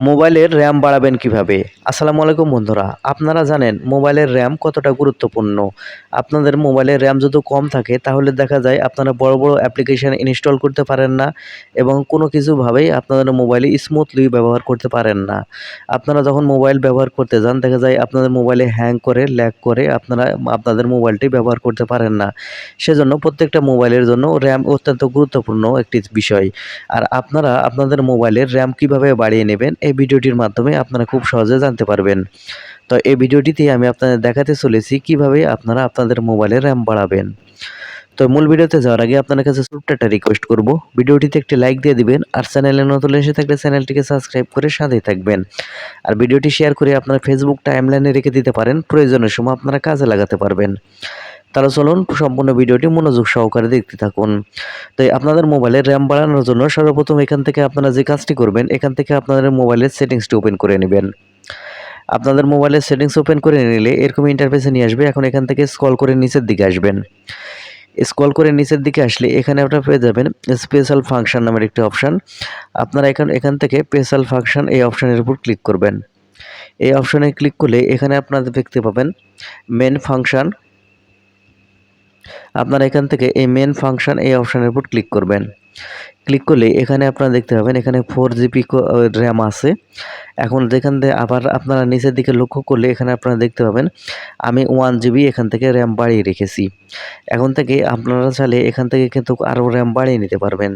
মোবাইলের র্যাম বাড়াবেন কীভাবে? আসসালামু আলাইকুম বন্ধুরা, আপনারা জানেন মোবাইলের র্যাম কতটা গুরুত্বপূর্ণ। আপনাদের মোবাইলের র্যাম যদি কম থাকে, তাহলে দেখা যায় আপনারা বড় বড় অ্যাপ্লিকেশান ইনস্টল করতে পারেন না এবং কোনো কিছুভাবেই আপনাদের মোবাইলে স্মুথলি ব্যবহার করতে পারেন না। আপনারা যখন মোবাইল ব্যবহার করতে যান, দেখা যায় আপনাদের মোবাইলে হ্যাং করে ল্যাগ করে আপনারা আপনাদের মোবাইলটি ব্যবহার করতে পারেন না। সেজন্য প্রত্যেকটা মোবাইলের জন্য র্যাম অত্যন্ত গুরুত্বপূর্ণ একটি বিষয়। আর আপনারা আপনাদের মোবাইলের র্যাম কীভাবে বাড়িয়ে নেবেন এই ভিডিওটির মাধ্যমে আপনারা খুব সহজে জানতে পারবেন। তো এই ভিডিওটিতে আমি আপনাদের দেখাতে চলেছি কীভাবে আপনারা আপনাদের মোবাইলে র্যাম বাড়াবেন। তো মূল ভিডিওতে যাওয়ার আগে আপনার কাছে ছোট্ট একটা রিকোয়েস্ট করব। ভিডিওটিতে একটি লাইক দিয়ে দিবেন আর চ্যানেলে নতুন এসে থাকলে চ্যানেলটিকে সাবস্ক্রাইব করে সাথেই থাকবেন। আর ভিডিওটি শেয়ার করে আপনার ফেসবুক টাইমলাইনে রেখে দিতে পারেন। প্রয়োজনের সময় আপনারা কাজে লাগাতে পারবেন। তাহলে চলুন সম্পূর্ণ ভিডিওটি মনোযোগ সহকারে দেখতে থাকুন। তো আপনাদের মোবাইলের র্যাম বাড়ানোর জন্য সর্বপ্রথম এখান থেকে আপনারা যে কাজটি করবেন, এখান থেকে আপনাদের মোবাইলের সেটিংসটি ওপেন করে নেবেন। আপনাদের মোবাইলের সেটিংস ওপেন করে নিলে এরকম ইন্টারফেসে নিয়ে আসবে, এখন এখান থেকে স্ক্রল করে নিচের দিকে আসবেন। স্কল করে নিচের দিকে আসলে এখানে আপনারা পেয়ে যাবেন স্পেশাল ফাংশন নামের একটি অপশান আপনারা এখান এখান থেকে স্পেশাল ফাংশন এই অপশানের উপর ক্লিক করবেন। এই অপশানে ক্লিক করলে এখানে আপনারা দেখতে পাবেন মেন ফাংশন আপনারা এখান থেকে এই মেন ফাংশন এই অপশানের উপর ক্লিক করবেন। ক্লিক করলে এখানে আপনারা দেখতে পাবেন, এখানে ফোর জিবি র্যাম আছে। এখন যেখান থেকে আবার আপনারা নিচের দিকে লক্ষ্য করলে এখানে আপনারা দেখতে পাবেন, আমি ওয়ান জিবি এখান থেকে র্যাম বাড়িয়ে রেখেছি। এখন থেকে আপনারা চাইলে এখান থেকে কিন্তু আরও র্যাম বাড়িয়ে নিতে পারবেন।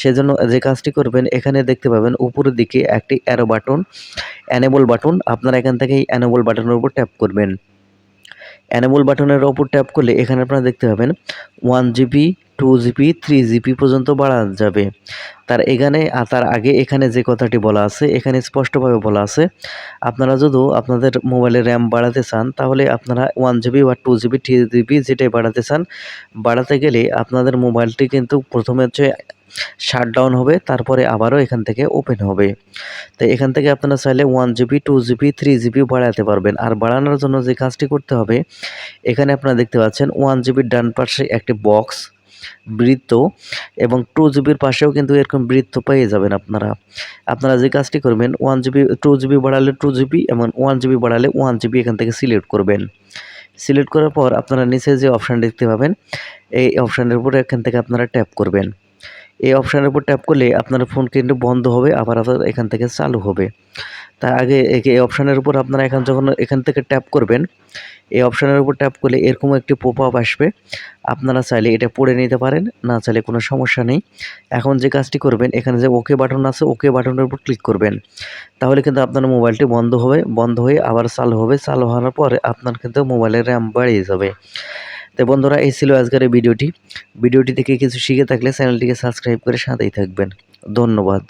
সেজন্য যে কাজটি করবেন, এখানে দেখতে পাবেন উপরের দিকে একটি অ্যারো বাটন অ্যানেবল বাটন আপনারা এখান থেকে এই অ্যানেবল বাটনের উপর ট্যাপ করবেন। অ্যানেবল বাটনের ওপর ট্যাপ করলে এখানে আপনারা দেখতে পাবেন one GB two GB three GB পর্যন্ত বাড়ানো যাবে। তার এখানে তার আগে এখানে যে কথাটি বলা আছে, এখানে স্পষ্টভাবে বলা আছে, আপনারা যদি আপনাদের মোবাইলের র্যাম বাড়াতে চান, তাহলে আপনারা ওয়ান জিবি বা টু জিবি থ্রি জিবি যেটাই বাড়াতে চান, বাড়াতে গেলে আপনাদের মোবাইলটি কিন্তু প্রথমে হচ্ছে শাট ডাউন হবে, তারপরে আবারও এখান থেকে ওপেন হবে। তো এখান থেকে আপনারা চাইলে one GB two GB three GB বাড়াতে পারবেন। আর বাড়ানোর জন্য যে কাজটি করতে হবে, এখানে আপনারা দেখতে পাচ্ছেন ওয়ান জিবির ডান পাশে একটি বক্স বৃত্ত এবং টু জিবির পাশেও কিন্তু এরকম বৃত্ত পেয়ে যাবেন আপনারা। আপনারা যে কাজটি করবেন ওয়ান জিবি টু জিবি বাড়ালে টু জিবি এবং ওয়ান জিবি বাড়ালে ওয়ান জিবি এখান থেকে সিলেক্ট করবেন। সিলেক্ট করার পর আপনারা নিচে যে অপশান দেখতে পাবেন, এই অপশানের উপরে এখান থেকে আপনারা ট্যাপ করবেন। এই অপশানের উপর ট্যাপ করলে আপনার ফোন কিন্তু বন্ধ হবে, আবার আপনার এখান থেকে চালু হবে। তার আগে এই অপশানের উপর আপনারা এখান যখন এখান থেকে ট্যাপ করবেন, এই অপশানের উপর ট্যাপ করলে এরকম একটি আপ আসবে। আপনারা চাইলে এটা পড়ে নিতে পারেন, না চাইলে কোনো সমস্যা নেই। এখন যে কাজটি করবেন, এখানে যে ওকে বাটন আছে ওকে বাটনের উপর ক্লিক করবেন। তাহলে কিন্তু আপনার মোবাইলটি বন্ধ হবে, বন্ধ হয়ে আবার চালু হবে। চালু হওয়ার পরে আপনার কিন্তু মোবাইলের র্যাম বাড়িয়ে যাবে। তো বন্ধুরা, এই ছিল আজকের ভিডিওটি। ভিডিওটি থেকে কিছু শিখে থাকলে চ্যানেলটিকে সাবস্ক্রাইব করে সাথেই থাকবেন। ধন্যবাদ।